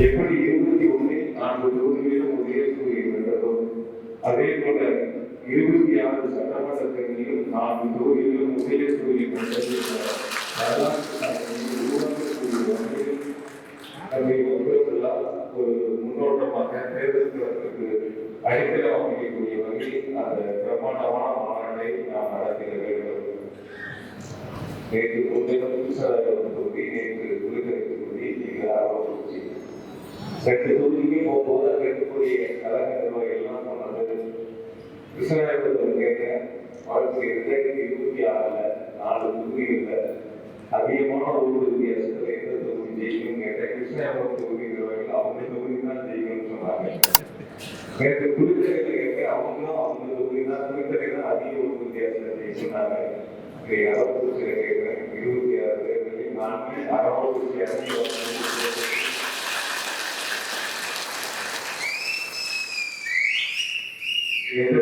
எப்படி இருபத்தி ஒன்றில் நான்கு தொகுதிகளிலும் ஒரு சூரியன் அதே போல இருபத்தி ஆறு சட்டமன்ற தேர்தலிலும் நான்கு தொகுதிகளிலும் ஒரே ஒரு முன்னோட்டமாக தேர்தல் அடித்தளம் அமைக்கக்கூடிய வகையில் அந்த பிரம்மாண்டமான மாநாட்டை நாம் நடத்திட வேண்டும். நேற்று முன்தினம் விசாரணை தொகுதி நேற்று விழுதுரை தொகுதி இங்கு ரெண்டு தொகுதிக்கு போகும்போது அங்க இருக்கக்கூடிய கழக நிர்வாகிகள் எல்லாம் சொன்னது விசாரணை கேட்டேன் வாழ்க்கை ரெண்டாயிரத்தி இருபத்தி ஆறுல நாலு தொகுதிகளில் அதிகமான ஒரு வித்தியாசத்தில் எந்த தொகுதி ஜெயிக்கும் கேட்டேன் கிருஷ்ணாபுரம் தொகுதி நிர்வாகிகள் அவங்க தொகுதி தான் ஜெயிக்கணும்னு சொன்னாங்க. நேற்று புதுச்சேரியில் கேட்டேன் அவங்களும் அவங்க தொகுதி தான் புதுச்சேரி தான் அதிக ஒரு வித்தியாசத்தில் ஜெயிச்சுனாங்க இதை அரவக்குறிச்சியில் கேட்கிறேன் இருபத்தி ஆறு தேர்தலில் நான்கு அரவக்குறிச்சி அரசியல்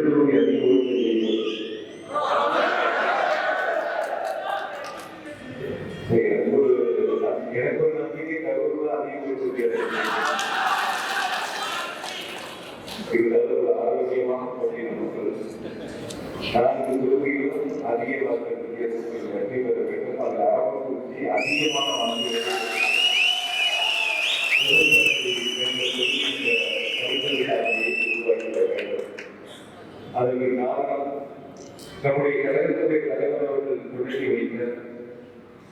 எனக்கு ஒரு நம்பிக்கை ஒரு ஆரோக்கியமான போட்டி நமக்கு நான்கு தொகுதிகளும் அதிகமான வாக்குகளை உருவாக்கிட வேண்டும் அதற்கு காரணம் நம்முடைய கழகத்துடைய தலைவர் அவர்கள் தொடங்கி வைத்த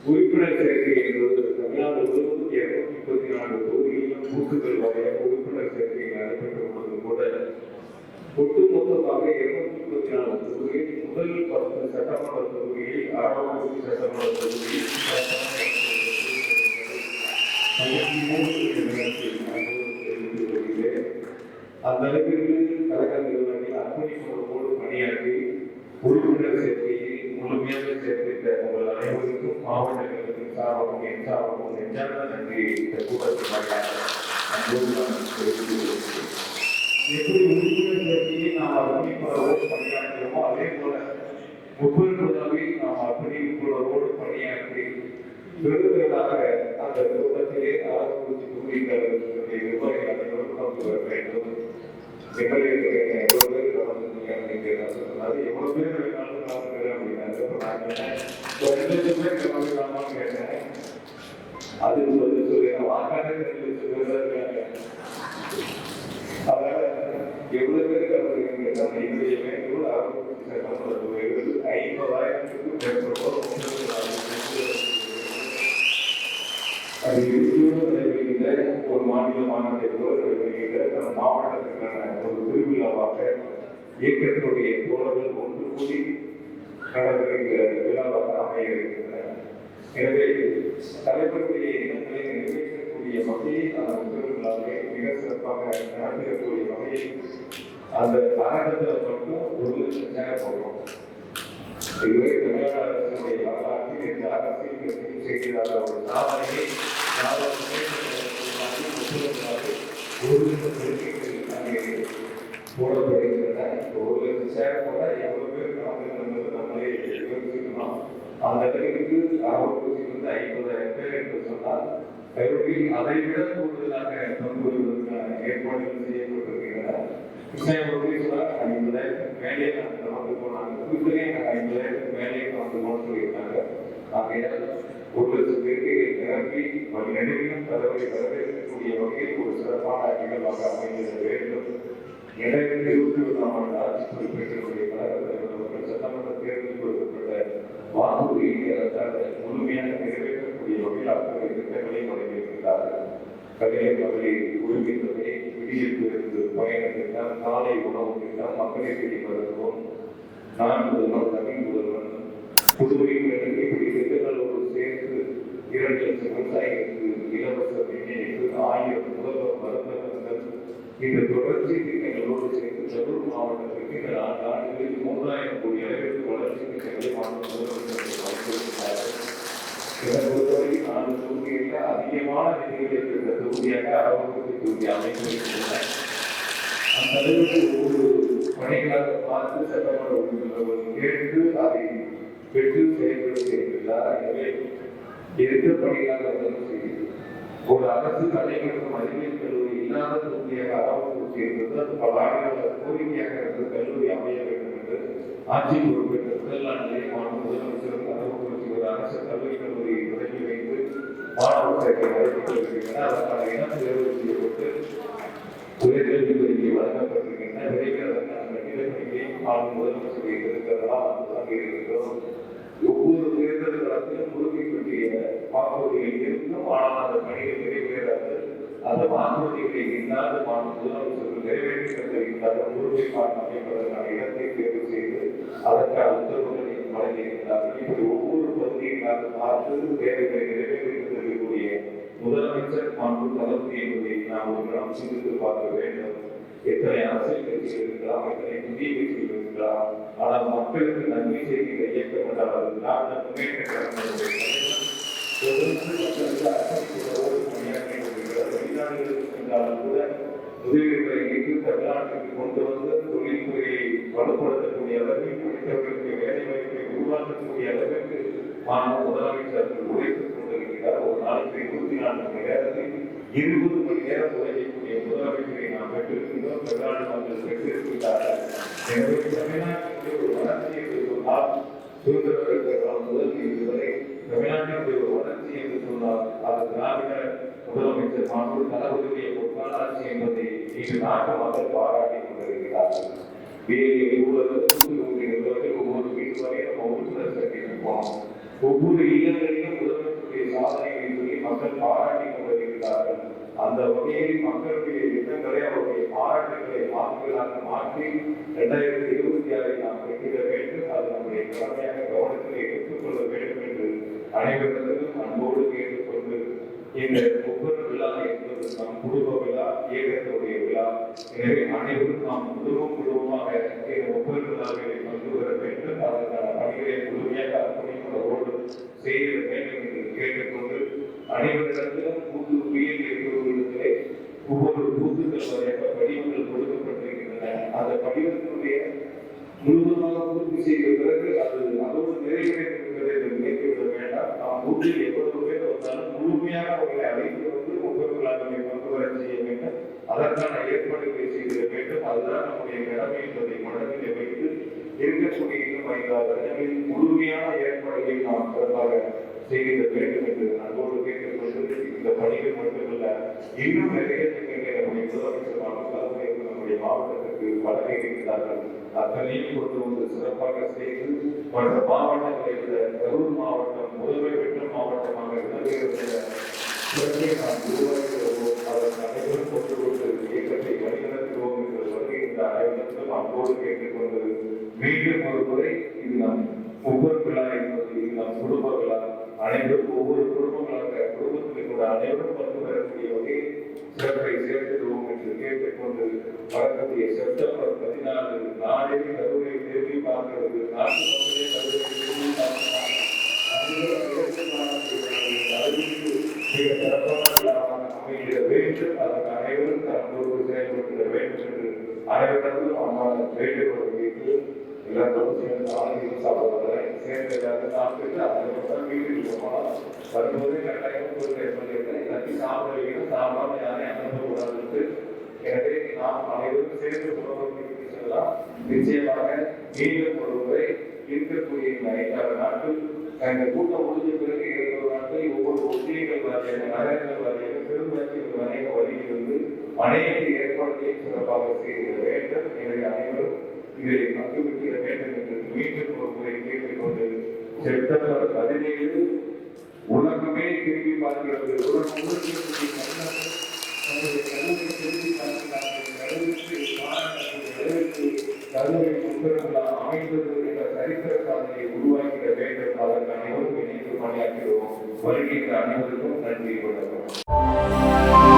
உறுப்பினர் சேர்க்கை என்பது தமிழ்நாடு முழுவதும் இருநூத்தி முப்பத்தி நான்கு தொகுதிகளிலும் பூத்துக்கள் வாயிலாக உறுப்பினர் சேர்க்கை நடைபெற்ற பொழுது கூட ஒட்டுமொத்தமாக இருநூத்தி முப்பத்தி நான்கு தொகுதியில் முதல் பத்து சட்டமன்ற தொகுதியில் அறுபத்தி சட்டமன்ற தொகுதியில் அந்த அளவிற்கு கழக நிறுவனங்கள் அர்ப்பணிப்போடு பணியாற்றி உறுப்பினர் சேர்க்கையில் முழுமையாக சேர்த்திட்ட உங்கள் அனைவருக்கும் மாவட்ட சார்பாகவும் என் சார்பாகவும் நெஞ்சார்ந்த இந்த கூட்டத்தில் நான் எப்படி உறுப்பினர் சேர்க்கையை நாம் பணியாற்றுகிறோமோ அதே போல முப்பது நாம் அர்ப்பணிப்புகளோடு பணியாற்றி அந்த கூட்டத்திலே ஆரம்பித்து தொகுதிகளுடைய நிர்வாகிகள் அனைவரும் பங்கு பெற வேண்டும். எம்எல்ஏ எவ்வளவு எவ்வளவு பேர் வேணாலும் கலந்துக்கிறேன் அப்படின்னாரு அப்ப நான் ரெண்டு லட்சம் பேர் கேட்டேன் அது சொல்லி சொல்லி வாக்காளர் ரெண்டு லட்சம் பேர் தான் இருக்காங்க அதனால எவ்வளவு பேர் கலந்துருக்கீங்க கேட்டாங்க என்னுடைய வேண்டுகோள் அறுபத்தி சட்டமன்ற ஐம்பதாயிரத்துக்கும் மேற்பட்டோர் அது நடைபெறுகின்ற ஒரு மாநில மாநாட்டை போல நடைபெறுகின்ற நம் மாவட்டத்திற்கான ஒரு திருவிழாவாக இயக்கத்துடைய தோழர்கள் ஒன்று கூடி நடந்திருக்கிற விழாவாக அமைய இருக்கின்றன எனவே தலைவருடைய இனங்களை நிறைவேற்றக்கூடிய வகையில் அந்த திருவிழாவை மிக சிறப்பாக நடந்திருக்கக்கூடிய வகையில் அந்த அரங்கத்தில் மட்டும் ஒரு லட்சம் சேர் போடுறோம். இதுவரை தமிழ்நாடு அரசினுடைய வரலாற்றில் எந்த அரசியல் கட்சியும் செய்கிறாத ஒரு சாதனையை ஒரு லட்சம் ஒரு எவ்வளவு பேர் கலந்துக்கிறது நம்மளே யோசிக்கணும் அந்த அளவிற்கு வந்து ஐம்பதாயிரம் பேர் என்று சொன்னால் கருவில் அதை விட கூடுதலாக பங்கு ஏற்பாடுகள் செய்யப்பட்டிருக்கின்றன. கிருஷ்ணகிரி சொன்னாங்க ஐம்பதாயிரத்துக்கு மேலே நாங்கள் கலந்து போனாங்க. புதுதிலே நாங்கள் ஐம்பதாயிரத்துக்கு மேலே கலந்து போகணும்னு சொல்லியிருக்காங்க. ஆகையால் ஒரு லட்சம் பேருக்கு நிரப்பி வழி நடுவிலும் வரவேற்கக்கூடிய வகையில் ஒரு சிறப்பான நிகழ்வாக அமைந்திட வேண்டும். இரண்டாயிரத்தி இருபத்தி ஒன்றாம் ஆண்டு ஆட்சி பொறுப்பேற்றக்கூடிய கழக சட்டமன்ற கொடுக்கப்பட்ட வாக்குறுதியை அரசாக முழுமையாக நிறைவேற்றக்கூடிய வகையில் அத்தகைய திட்டங்களை வழங்கியிருக்கிறார்கள் கல்வி மகளிர் உரிமை தொகை விடியல் பேருந்து பயண திட்டம் காலை உணவு திட்டம் மக்களை தேடி மருத்துவம் நான் முதல்வன் தமிழ் முதல்வன் புதுவையில் எனக்கு இப்படி சேர்த்து இரண்டு லட்சம் விவசாயிகளுக்கு இலவச மின்னிணைப்பு ஆயிரம் முதல்வர் மருந்தகங்கள் இந்த தொடர்ச்சி திட்டங்களோடு சேர்த்து கரூர் மாவட்டத்திற்கு இந்த நான்கு ஆண்டுகளில் மூன்றாயிரம் கோடி அளவிற்கு வளர்ச்சி திட்டங்களை இதை பொறுத்தவரை நான்கு தொகுதிகளில் அதிகமான நிதிகளை பெற்ற தொகுதியாக தொகுதி அமைந்திருக்கின்றன அந்த அளவுக்கு ஒவ்வொரு பணிகளாக பார்த்து சட்டமன்ற உறுப்பினர்கள் கேட்டு அதை பெற்று செயல்படுத்தி இருக்கிறார் எனவே எந்த பணிகளாக இருந்தாலும் செய்கிறது ஒரு அரசு கலைஞர்கள் அறிவியல் கல்லூரி இல்லாத தொகுதியாக அரவக்குறிச்சி இருந்தது அது பல ஆண்டுகள் கோரிக்கையாக இருந்த கல்லூரி அமைய வேண்டும் என்று ஆட்சி பொறுப்பேற்ற முதல் நாளிலே மாநில முதலமைச்சர் அரவக்குறிச்சி ஒரு அரசு கல்லூரி கல்லூரியை தொடங்கி வைத்து மாணவர் சேர்க்கை நடைபெற்று வருகின்றன அதற்கான இனம் தேர்வு செய்யப்பட்டு உயர்கல்வித்துறைக்கு வழங்கப்பட்டிருக்கின்றன. விரைவில் அதற்கான நிலைமையை ஆளும் முதலமைச்சர் முதலமைச்சர் அங்கே இருக்கிறோம். ஒவ்வொரு தேர்தல் காலத்திலும் வாக்குறுதிகள் இருந்தும் ஆனால் அந்த பணிகள் நிறைவேறாது. அந்த வாக்குறுதிகளை இல்லாத மாநில முதலமைச்சர்கள் நிறைவேற்றுவதற்காக முழுமை பாடம் அமைப்பதற்கான இடத்தை தேர்வு செய்து அதற்கான உத்தரவுகளை வழங்கியிருக்கிறார்கள் இப்படி ஒவ்வொரு பகுதிகளாக பார்த்து தேவைகளை நிறைவேற்றிருக்கக்கூடிய முதலமைச்சர் மாண்பு தளபதி என்பதை நாம் ஒரு நாம் சிந்தித்து பார்க்க வேண்டும். எத்தனை அரசியல் கட்சிகள் இருக்கலாம் எத்தனை புதிய கட்சிகள் இருக்கலாம் ஆனால் மக்களுக்கு நன்மை செய்கிற இயக்கம் என்றால் அது திராவிட முன்னேற்ற தொடர்ந்து மக்களுக்கு பணியாற்றி வெளிநாடுகளுக்கு சென்றாலும் கூட முதலீடுகளை இங்கு தமிழ்நாட்டுக்கு கொண்டு வந்து தொழில்துறையை வலுப்படுத்தக்கூடிய அளவில் படித்தவர்களுக்கு வேலை வாய்ப்பை உருவாக்கக்கூடிய அளவிற்கு மாநில முதலமைச்சர்கள் உழைத்துக் கொண்டிருக்கிறார் ஒரு நாளைக்கு இருபத்தி நான்கு மணி நேரத்தில் இருபது மணி நேரம் உழைக்கக்கூடிய முதலமைச்சரை நாம் பெற்றிருக்கின்றோம் தமிழ்நாடு மக்கள் பெற்றிருக்கிறார்கள் எனவே தமிழ்நாட்டிற்கு ஒரு வளர்ச்சி என்று சொன்னால் சுதந்திர பெற்ற காலம் முதல் இன்று வரை தமிழ்நாட்டிற்கு ஒரு வளர்ச்சி என்று சொன்னால் அது திராவிட முதலமைச்சர் மாண்பு தளபதியுடைய பொற்கால என்பதை இன்று நாட்டு மக்கள் பாராட்டி கொண்டிருக்கிறார்கள் வேலை ஊழல் ஒவ்வொரு நம்ம உறுப்பினர் ஒவ்வொரு இல்லங்களிலும் முதலமைச்சருடைய சாதனைகளை சொல்லி மக்கள் பாராட்டி கொண்டிருக்கிறார்கள். அந்த வகையில் மக்களுடைய எண்ணங்களை அவருடைய பாராட்டுகளை வாக்குகளாக மாற்றி இரண்டாயிரத்தி இருபத்தி ஆறை நாம் பெற்றிட வேண்டும். அது நம்முடைய கடமையாக கவனத்தில் எடுத்துக்கொள்ள வேண்டும் என்று அனைவரிடத்திலும் அன்போடு கேட்டுக்கொண்டு எங்கள் ஒவ்வொரு விழா என்பது நம் குடும்ப விழா ஏகத்துடைய விழா. எனவே அனைவரும் நாம் குடும்பம் குடும்பமாக இந்த ஒவ்வொரு விழாவிலே பங்கு வர வேண்டும். அதற்கான பணிகளை முழுமையாக அர்ப்பணிப்பதோடு செய்ய வேண்டும் என்று கேட்டுக்கொண்டு அனைவரிடத்திலும் புது உயிர் இருக்கிறவர்களிடத்திலே ஒவ்வொரு பூத்துக்கள் வரையாக படிவங்கள் கொடுக்கப்பட்டிருக்கின்றன. அந்த படிவத்தினுடைய முழுவதுமாக பூர்த்தி செய்த பிறகு அது அதோடு நிறைவேறும் என்பதை நினைத்துவிட வேண்டாம். நாம் வீட்டில் முழுமையாக அவர்களை அழைத்து வந்து ஒவ்வொருவர்களாக பங்கு செய்ய வேண்டும். அதற்கான ஏற்பாடுகளை செய்திட வேண்டும். அதுதான் நம்முடைய கடமை என்பதை மனதிலே வைத்து இருக்கக்கூடிய இன்னும் ஐந்தாறு வருடங்களில் முழுமையான ஏற்பாடுகளை நாம் சிறப்பாக செய்திட வேண்டும் என்று அன்போடு கேட்டுக்கொண்டு இந்த பணிகள் மட்டுமல்ல இன்னும் நிறைய திட்டங்களை நம்முடைய முதலமைச்சர் மாவட்ட நம்முடைய மாவட்டத்திற்கு வழங்க இருக்கிறார்கள் அத்தனையும் கொண்டு வந்து சிறப்பாக செய்து மற்ற மாவட்டங்களை விட கரூர் மாவட்டம் முதன்மை பெற்ற மாவட்டமாக விளங்குகிற சிறப்பை நாம் உருவாக்குகிறோம் அதற்கு அனைவரும் கொண்டு கொண்டு இயக்கத்தை வழிநடத்துவோம் என்று இந்த அனைவருக்கும் அன்போடு கேட்டுக்கொண்டு மீண்டும் ஒரு முறை இது நம் ஒவ்வொரு விழா என்பது இது நம் குடும்ப விழா அனைவரும் ஒவ்வொரு குடும்பங்களாக குடும்பத்தில் கூட அனைவரும் பங்கு பெறக்கூடிய வகையில் சிறப்பை சேர்த்திடுவோம் என்று கேட்டுக்கொண்டு வரக்கூடிய செப்டம்பர் பதினாலு நாளே கருவை தேடி பார்க்கிறது. நாட்டு மக்களே கருவை தேடி மிக சிறப்பான வேண்டும். அதற்கு அனைவரும் தன்னோடு செயல்படுத்த வேண்டும் என்று அனைவரும் எல்லாரும் சேர்ந்து சாப்பிடுவதை சேர்ந்து எல்லாரும் சாப்பிட்டு வரும்போது கட்டாயம் பொருள் சொல்லியிருந்தேன் எல்லாத்தையும் சாப்பிட வைக்கணும். சாப்பிடாம யாரையும் அனுப்பக்கூடாது எனவே நாம் அனைவரும் சேர்ந்து உணவு செல்லலாம். நிச்சயமாக மீண்டும் ஒரு முறை இருக்கக்கூடிய இந்த ஐந்தாறு நாட்கள் இந்த கூட்டம் முடிஞ்ச பிறகு இருபது நாட்கள் ஒவ்வொரு ஒத்திகைகள் வாரியாக நகரங்கள் வாரியாக பெரும்பான்மைகள் அநேக வருகிறது அநேக ஏற்பாடுகளை சிறப்பாக செய்திட வேண்டும். எனவே அனைவரும் இதை பங்கு வேண்டும் என்று மீண்டும் ஒரு முறை கேட்டுக்கொண்டு செப்டம்பர் பதினேழு உலகமே திரும்பி பார்க்கிறது. உலகம் முழுக்க தங்களுடைய திரும்பி பார்க்கிறார்கள். கருவுக்கு பாராட்டக்கூடிய அளவிற்கு கருவை சுந்தரங்களா அமைந்தது என்ற சரித்திர சாதனையை உருவாக்கிட வேண்டும் அதற்கு அனைவரும் இணைந்து பணியாற்றுவோம் வருகின்ற அனைவருக்கும் நன்றி வணக்கம்.